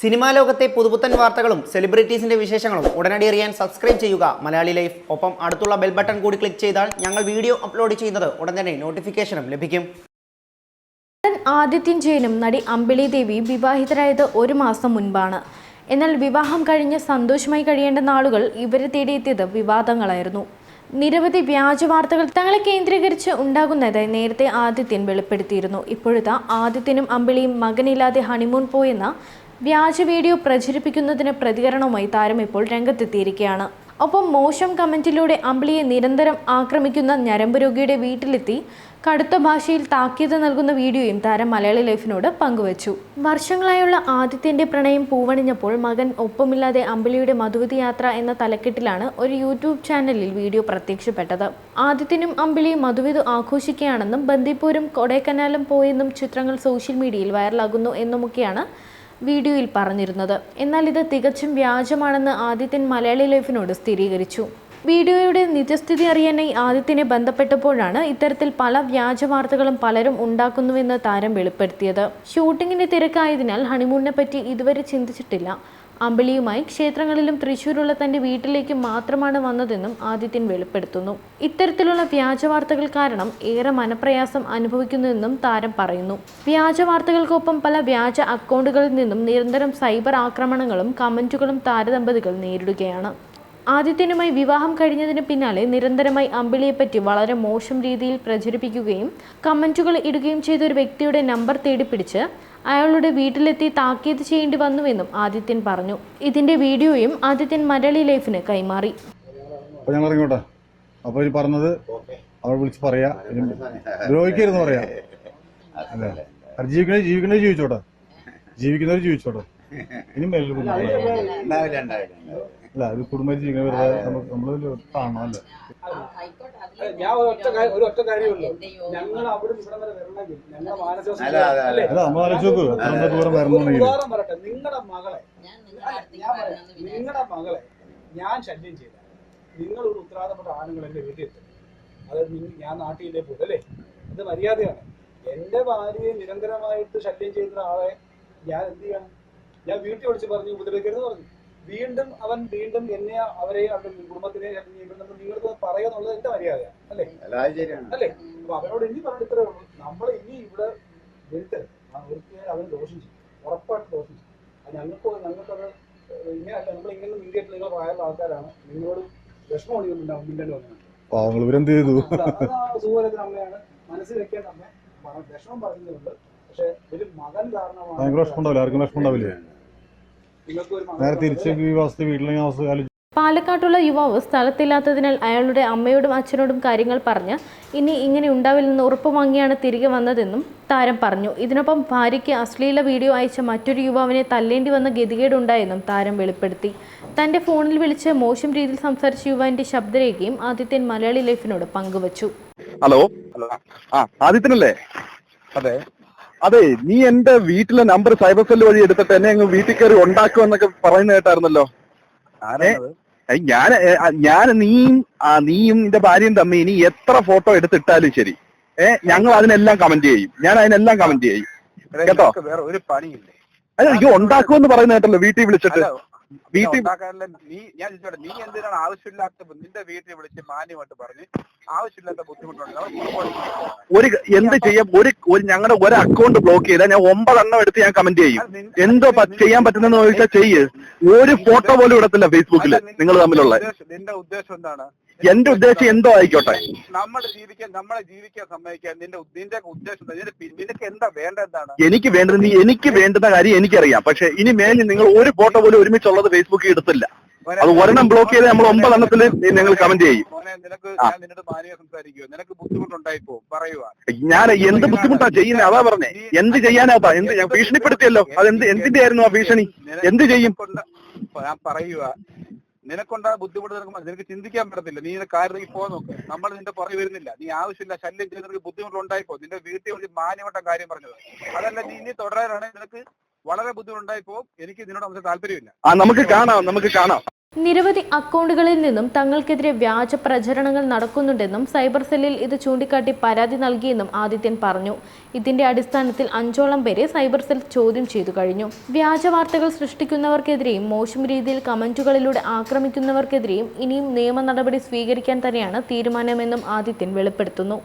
Cinema ലോകത്തെ പുതുപുത്തൻ വാർത്തകളും സെലിബ്രിറ്റീസിന്റെ വിശേഷങ്ങളും ഉടനടി അറിയാൻ സബ്സ്ക്രൈബ് ചെയ്യുക. മലയാളി ലൈഫ്. ഒപ്പം അടുത്തുള്ള ബെൽ ബട്ടൺ കൂടി ക്ലിക്ക് ചെയ്താൽ ഞങ്ങൾ വീഡിയോ അപ്ലോഡ് ചെയ്യുന്നത് ഉടൻ തന്നെ നോട്ടിഫിക്കേഷനും ലഭിക്കും. ആദിത്യൻ ജയനും നടി അമ്പിളി ദേവി വിവാഹിതരായത് ഒരു മാസം മുൻപാണ്. എന്നാൽ വിവാഹം കഴിഞ്ഞ് സന്തോഷമായി കഴിയേണ്ട നാളുകൾ ഇവരെ തേടിയെത്തിയത് വിവാദങ്ങളായിരുന്നു. നിരവധി വ്യാജ വാർത്തകൾ തങ്ങളെ കേന്ദ്രീകരിച്ച് ഉണ്ടാകുന്നതായി നേരത്തെ ആദിത്യൻ വെളിപ്പെടുത്തിയിരുന്നു. ഇപ്പോഴത്തെ ആദിത്യനും അമ്പിളിയും മകനില്ലാതെ ഹണിമൂൺ പോയെന്ന വ്യാജ വീഡിയോ പ്രചരിപ്പിക്കുന്നതിന് പ്രതികരണവുമായി താരം ഇപ്പോൾ രംഗത്തെത്തിയിരിക്കുകയാണ്. ഒപ്പം മോശം കമന്റിലൂടെ അമ്പിളിയെ നിരന്തരം ആക്രമിക്കുന്ന ഞരമ്പ് രോഗിയുടെ വീട്ടിലെത്തി കടുത്ത ഭാഷയിൽ താക്കീത് നൽകുന്ന വീഡിയോയും താരം മലയാളി ലൈഫിനോട് പങ്കുവച്ചു. വർഷങ്ങളായുള്ള ആദിത്യന്റെ പ്രണയം പൂവണിഞ്ഞപ്പോൾ മകൻ ഒപ്പമില്ലാതെ അമ്പിളിയുടെ മധുവതി യാത്ര എന്ന തലക്കെട്ടിലാണ് ഒരു യൂട്യൂബ് ചാനലിൽ വീഡിയോ പ്രത്യക്ഷപ്പെട്ടത്. ആദിത്യനും അമ്പിളിയും മധുവിധു ആഘോഷിക്കുകയാണെന്നും ബന്ദിപ്പൂരും കൊടൈക്കനാലും പോയെന്നും ചിത്രങ്ങൾ സോഷ്യൽ മീഡിയയിൽ വൈറലാകുന്നു എന്നുമൊക്കെയാണ് വീഡിയോയിൽ പറഞ്ഞിരുന്നത്. എന്നാൽ ഇത് തികച്ചും വ്യാജമാണെന്ന് ആദിത്യൻ മലയാളി ലൈഫിനോട് സ്ഥിരീകരിച്ചു. വീഡിയോയുടെ നിജസ്ഥിതി അറിയാനായി ആദിത്യനെ ബന്ധപ്പെട്ടപ്പോഴാണ് ഇത്തരത്തിൽ പല വ്യാജ വാർത്തകളും പലരും ഉണ്ടാക്കുന്നുവെന്ന് താരം വെളിപ്പെടുത്തിയത്. ഷൂട്ടിങ്ങിന്റെ തിരക്കായതിനാൽ ഹണിമൂണിനെ പറ്റി ഇതുവരെ ചിന്തിച്ചിട്ടില്ല. അമ്പിളിയുമായി ക്ഷേത്രങ്ങളിലും തൃശ്ശൂരുള്ള തന്റെ വീട്ടിലേക്ക് മാത്രമാണ് വന്നതെന്നും ആദിത്യൻ വെളിപ്പെടുത്തുന്നു. ഇത്തരത്തിലുള്ള വ്യാജവാർത്തകൾ കാരണം ഏറെ മനപ്രയാസം അനുഭവിക്കുന്നുവെന്നും താരം പറയുന്നു. വ്യാജവാർത്തകൾക്കൊപ്പം പല വ്യാജ അക്കൗണ്ടുകളിൽ നിന്നും നിരന്തരം സൈബർ ആക്രമണങ്ങളും കമന്റുകളും താരദമ്പതികൾ നേരിടുകയാണ്. ആദിത്യനുമായി വിവാഹം കഴിഞ്ഞതിന് പിന്നാലെ നിരന്തരമായി അമ്പിളിയെപ്പറ്റി വളരെ മോശം രീതിയിൽ പ്രചരിപ്പിക്കുകയും കമന്റുകൾ ഇടുകയും ചെയ്ത ഒരു വ്യക്തിയുടെ നമ്പർ തേടി പിടിച്ച് അയാളുടെ വീട്ടിലെത്തി താക്കീത് ചെയ്യേണ്ടി വന്നുവെന്നും ആദിത്യൻ പറഞ്ഞു. ഇതിന്റെ വീഡിയോയും ആദിത്യൻ മലയാളി ലൈഫിന് കൈമാറി. അപ്പൊ ഞങ്ങൾ ഇറങ്ങിയോട്ടെ അപ്പൊ ഇനി പറഞ്ഞത് അവൾ വിളിച്ച് പറയാ. പറയാ. അല്ലേ അത്. ജീവിക്കണേ ജീവിക്കണേ ജീവിച്ചോട്ടെ. ജീവിക്കുന്നവർ ജീവിച്ചോട്ടെ. ഇനി മെല്ലെ ഉണ്ടാവില്ല ഉണ്ടാവില്ല. അല്ല ഇത് കുടുംബത്തിൽ ജീവിക്കണ വെറുതെ നമുക്ക് നമ്മൾ കാണണം അല്ലേ? ഞാൻ ഒരു ഒറ്റ കാര്യം ഒരു ഒറ്റ കാര്യമുള്ളൂ. ഞങ്ങൾ അവിടെ ഇവിടെ വരെ വരണമെങ്കിൽ ഞങ്ങളുടെ മാനസിക അല്ല, അല്ല, അല്ല. അല്ല നമ്മൾ ആലോചിച്ച് നോക്കൂ എത്ര ദൂരം വരണമെന്നുണ്ടെങ്കിൽ. ഉദാഹരണം പറയട്ടെ നിങ്ങളുടെ മകളെ. നിങ്ങളുടെ മകളെ ഞാൻ ശല്യം ചെയ്ത നിങ്ങൾ ഒരു ഉത്തരവാദപ്പെട്ട ആണുങ്ങൾ എന്റെ വീട്ടിൽ എത്തും. അതായത് ഞാൻ നാട്ടിലേ പോലും അല്ലേ? അത് മര്യാദയാണ്. എന്റെ ഭാര്യയെ നിരന്തരമായിട്ട് ശല്യം ചെയ്യുന്ന ആളെ ഞാൻ എന്ത് ചെയ്യണം? ഞാൻ വീട്ടിൽ വിളിച്ച് പറഞ്ഞു ഉപദ്രവിക്കരുത് പറഞ്ഞു. വീണ്ടും അവൻ വീണ്ടും എന്നെ അവരെ അവരുടെ കുടുംബത്തിനെ നിങ്ങൾക്ക് പറയാന്നുള്ളത് എന്റെ മര്യാദ അല്ലേ? അല്ലെ അപ്പൊ അവരോട് ഇനി പറഞ്ഞ ഇത്രേ ഉള്ളൂ. നമ്മൾ ഇനി ഇവിടെ വരുത്തരുത്. ആ ഒരിക്കലും അവന് ദോഷം ചെയ്യും. ഉറപ്പായിട്ട് ദോഷം ചെയ്യും. അത് ഞങ്ങൾക്ക് ഞങ്ങൾക്കത് ഇങ്ങനെയല്ല നമ്മൾ ഇങ്ങനെ മീഡിയത്തിൽ നിങ്ങൾ പ്രായമുള്ള ആൾക്കാരാണ്. നിങ്ങളോട് വിഷമം ഉണ്ടാവും മിണ്ടേണ്ടി വന്നത് ചെയ്തു? അമ്മയാണ്. മനസ്സിൽ വെക്കാൻ അമ്മ. വിഷമം പറയുന്നുണ്ട് പക്ഷെ ഒരു മകൻ കാരണമാണ് ആർക്കും വിഷമം ഉണ്ടാവില്ലേ? നേരെ തിരിച്ച് ഈ അവസ്ഥ വീട്ടിലെങ്കിൽ അവസ്ഥ പാലക്കാട്ടുള്ള യുവാവ് സ്ഥലത്തില്ലാത്തതിനാൽ അയാളുടെ അമ്മയോടും അച്ഛനോടും കാര്യങ്ങൾ പറഞ്ഞ് ഇനി ഇങ്ങനെ ഉണ്ടാവില്ലെന്ന് ഉറപ്പ് വാങ്ങിയാണ് തിരികെ വന്നതെന്നും താരം പറഞ്ഞു. ഇതിനൊപ്പം ഭാര്യയ്ക്ക് അശ്ലീല വീഡിയോ അയച്ച മറ്റൊരു യുവാവിനെ തല്ലേണ്ടി വന്ന ഗതികേടുണ്ടായെന്നും താരം വെളിപ്പെടുത്തി. തന്റെ ഫോണിൽ വിളിച്ച് മോശം രീതിയിൽ സംസാരിച്ച യുവാവിന്റെ ശബ്ദരേഖയും ആദിത്യൻ മലയാളി ലൈഫിനോട് പങ്കുവച്ചു. ഹലോ? ആ ആദിത്യനല്ലേ? അതെ. അതെ നീ എന്റെ വീട്ടിലെ നമ്പർ സൈബർ സെൽ വഴി എടുത്തിട്ട് എന്നെ അങ്ങ് വീട്ടിൽ കയറി ഉണ്ടാക്കും എന്നൊക്കെ പറയുന്ന കേട്ടായിരുന്നല്ലോ. ഞാൻ ഞാൻ നീയും നീയും നിന്റെ ഭാര്യയും തമ്മിൽ ഇനി എത്ര ഫോട്ടോ എടുത്തിട്ടാലും ശരി. ഏഹ് ഞങ്ങൾ അതിനെല്ലാം കമന്റ് ചെയ്യും. ഞാൻ അതിനെല്ലാം കമന്റ് ചെയ്യും. കേട്ടോ? വേറെ ഒരു പണിയില്ലേ? അല്ല അയ്യോ ഉണ്ടാക്കുമെന്ന് പറയുന്ന കേട്ടല്ലോ വീട്ടിൽ വിളിച്ചിട്ട്. വീട്ടിൽ നീ ഞാൻ ചോദിച്ചോട്ടെ നീ എന്തിനാണ് ആവശ്യമില്ലാത്ത നിന്റെ വീട്ടിൽ വിളിച്ച് മാന്യമായിട്ട് പറഞ്ഞ് ആവശ്യമില്ലാത്ത ബുദ്ധിമുട്ടുണ്ട്? ഒരു എന്ത് ചെയ്യാം? ഒരു ഒരു ഞങ്ങളുടെ ഒരു അക്കൗണ്ട് ബ്ലോക്ക് ചെയ്താൽ ഞാൻ ഒമ്പതെണ്ണം എടുത്ത് ഞാൻ കമന്റ് ചെയ്യും. എന്തോ ചെയ്യാൻ പറ്റുന്നെന്ന് ചോദിച്ചാൽ ചെയ്യ്. ഒരു ഫോട്ടോ പോലും ഇടത്തില്ല ഫേസ്ബുക്കിൽ നിങ്ങൾ തമ്മിലുള്ള നിന്റെ ഉദ്ദേശം എന്താണ്? എന്റെ ഉദ്ദേശം എന്തോ ആയിക്കോട്ടെ. നമ്മൾ ജീവിക്കാൻ നമ്മളെ ജീവിക്കാൻ സമ്മതിക്കാൻ നിന്റെ നിന്റെ ഉദ്ദേശം എന്താ? നിന്റെ പി- നിനക്ക് എന്താ വേണ്ട എന്താണ്? എനിക്ക് വേണ്ടത് നീ എനിക്ക് വേണ്ടുന്ന കാര്യം എനിക്കറിയാം. പക്ഷെ ഇനി മേലിൽ നിങ്ങൾ ഒരു ഫോട്ടോ പോലും ഒരുമിച്ചുള്ളത് ഫേസ്ബുക്കിൽ എടുത്തില്ല അത് ഒരെണ്ണം ബ്ലോക്ക് ചെയ്ത് നമ്മൾ ഒമ്പതെണ്ണത്തിൽ നിങ്ങൾ കമന്റ് ചെയ്യും. മോനെ നിനക്ക് ആ. ഞാൻ നിന്നോട് മാന്യ സംസാരിക്കുമോ നിനക്ക് ബുദ്ധിമുട്ടുണ്ടായിപ്പോ പറയുക ഞാൻ എന്ത് ബുദ്ധിമുട്ടാ ചെയ്യുന്നത് അതാ പറഞ്ഞേ. എന്ത് ചെയ്യാനാത്താ എന്ത് ഞാൻ ഭീഷണിപ്പെടുത്തിയല്ലോ? അത് എന്ത് എന്തിന്റെ ആയിരുന്നു ആ ഭീഷണി? എന്ത് ചെയ്യും? കൊണ്ട് ഞാൻ പറയുക നിനക്കൊണ്ടാ ബുദ്ധിമുട്ട് നിനക്ക് നിനക്ക് ചിന്തിക്കാൻ പറ്റത്തില്ല. നീ കാര്യം പോകാൻ നോക്ക്. നമ്മൾ നിന്റെ പുറകെ വരുന്നില്ല. നീ ആവശ്യമില്ല ശല്യം ചെയ്ത് നിനക്ക് ബുദ്ധിമുട്ടുണ്ടായിപ്പോ നിന്റെ വീട്ടിൽ ഒരു മാന്യവട്ടം കാര്യം പറഞ്ഞത്. അതല്ല നീ ഇനി തുടരാനാണെങ്കിൽ നിനക്ക് വളരെ ബുദ്ധിമുട്ടുണ്ടായിപ്പോ എനിക്ക് നിന്നോട് നമുക്ക് താല്പര്യമില്ല. നമുക്ക് കാണാം നമുക്ക് കാണാം. നിരവധി അക്കൗണ്ടുകളിൽ നിന്നും തങ്ങൾക്കെതിരെ വ്യാജ പ്രചരണങ്ങൾ നടക്കുന്നുണ്ടെന്നും സൈബർ സെല്ലിൽ ഇത് ചൂണ്ടിക്കാട്ടി പരാതി നൽകിയെന്നും ആദിത്യൻ പറഞ്ഞു. ഇതിന്റെ അടിസ്ഥാനത്തിൽ അഞ്ചോളം പേരെ സൈബർ സെൽ ചോദ്യം ചെയ്തു കഴിഞ്ഞു. വ്യാജ വാർത്തകൾ സൃഷ്ടിക്കുന്നവർക്കെതിരെയും മോശം രീതിയിൽ കമന്റുകളിലൂടെ ആക്രമിക്കുന്നവർക്കെതിരെയും ഇനിയും നിയമ നടപടി സ്വീകരിക്കാൻ തന്നെയാണ് തീരുമാനമെന്നും ആദിത്യൻ വെളിപ്പെടുത്തുന്നു.